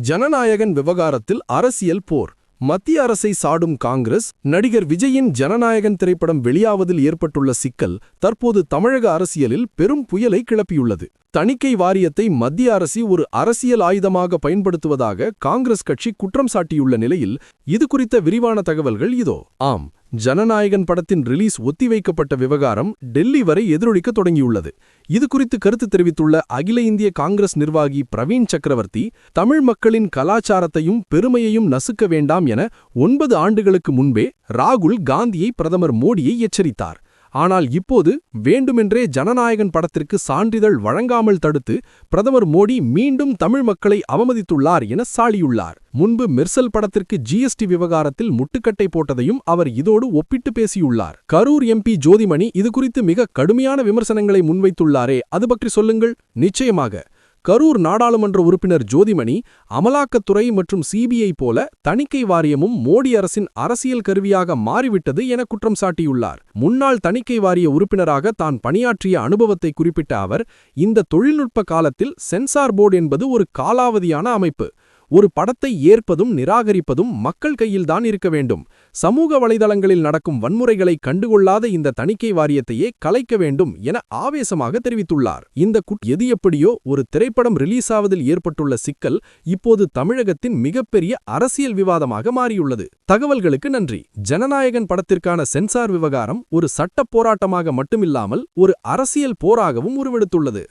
ஜனநாயகன் விவகாரத்தில் அரசியல் போர். மத்திய அரசை சாடும் காங்கிரஸ் நடிகர் விஜயின் ஜனநாயகன் திரைப்படம் வெளியாவதில் ஏற்பட்டுள்ள சிக்கல் தற்போது தமிழக அரசியலில் பெரும் புயலை கிளப்பியுள்ளது. தணிக்கை வாரியத்தை மத்திய அரசு ஒரு அரசியல் ஆயுதமாக பயன்படுத்துவதாக காங்கிரஸ் கட்சி குற்றம் சாட்டியுள்ள நிலையில் இது குறித்த விரிவான தகவல்கள் இதோ. ஆம். ஜனநாயகன் படத்தின் ரிலீஸ் ஒத்திவைக்கப்பட்ட விவகாரம் டெல்லி வரை எதிரொலிக்க தொடங்கியுள்ளது. இது குறித்து கருத்து தெரிவித்துள்ள அகில இந்திய காங்கிரஸ் நிர்வாகி பிரவீன் சக்கரவர்த்தி தமிழ் மக்களின் கலாச்சாரத்தையும் பெருமையையும் நசுக்க வேண்டாம் என ஒன்பது ஆண்டுகளுக்கு முன்பே ராகுல் காந்தியை பிரதமர் மோடியை எச்சரித்தார். ஆனால் இப்போது வேண்டுமென்றே ஜனநாயகன் படத்திற்கு சான்றிதழ் வழங்காமல் தடுத்து பிரதமர் மோடி மீண்டும் தமிழ் மக்களை அவமதித்துள்ளார் என சாடியுள்ளார் முன்பு மெர்சல் படத்திற்கு ஜிஎஸ்டி விவகாரத்தில் முட்டுக்கட்டை போட்டதையும் அவர் இதோடு ஒப்பிட்டு பேசியுள்ளார். கரூர் எம்பி ஜோதிமணி இதுகுறித்து மிக கடுமையான விமர்சனங்களை முன்வைத்துள்ளாரே. அது பற்றி சொல்லுங்கள். நிச்சயமாக. கரூர் நாடாளுமன்ற உறுப்பினர் ஜோதிமணி அமலாக்கத்துறை மற்றும் சிபிஐ போல தணிக்கை வாரியமும் மோடி அரசின் அரசியல் கருவியாக மாறிவிட்டது என குற்றம் சாட்டியுள்ளார். முன்னாள் தணிக்கை வாரிய உறுப்பினராக தான் பணியாற்றிய அனுபவத்தை குறிப்பிட்ட அவர் இந்த தொழில்நுட்ப காலத்தில் சென்சார் போர்டு என்பது ஒரு காலாவதியான அமைப்பு. ஒரு படத்தை ஏற்பதும் நிராகரிப்பதும் மக்கள் கையில்தான் இருக்க வேண்டும். சமூக வலைதளங்களில் நடக்கும் வன்முறைகளை கண்டுகொள்ளாத இந்த தணிக்கை வாரியத்தையே கலைக்க வேண்டும் என ஆவேசமாக தெரிவித்துள்ளார். இந்த குட் எது எப்படியோ ஒரு திரைப்படம் ரிலீஸ் ஆவதில் ஏற்பட்டுள்ள சிக்கல் இப்போது தமிழகத்தின் மிகப்பெரிய அரசியல் விவாதமாக மாறியுள்ளது. தகவல்களுக்கு நன்றி. ஜனநாயகன் படத்திற்கான சென்சார் விவகாரம் ஒரு சட்டப் போராட்டமாக மட்டுமில்லாமல் ஒரு அரசியல் போராகவும் உருவெடுத்துள்ளது.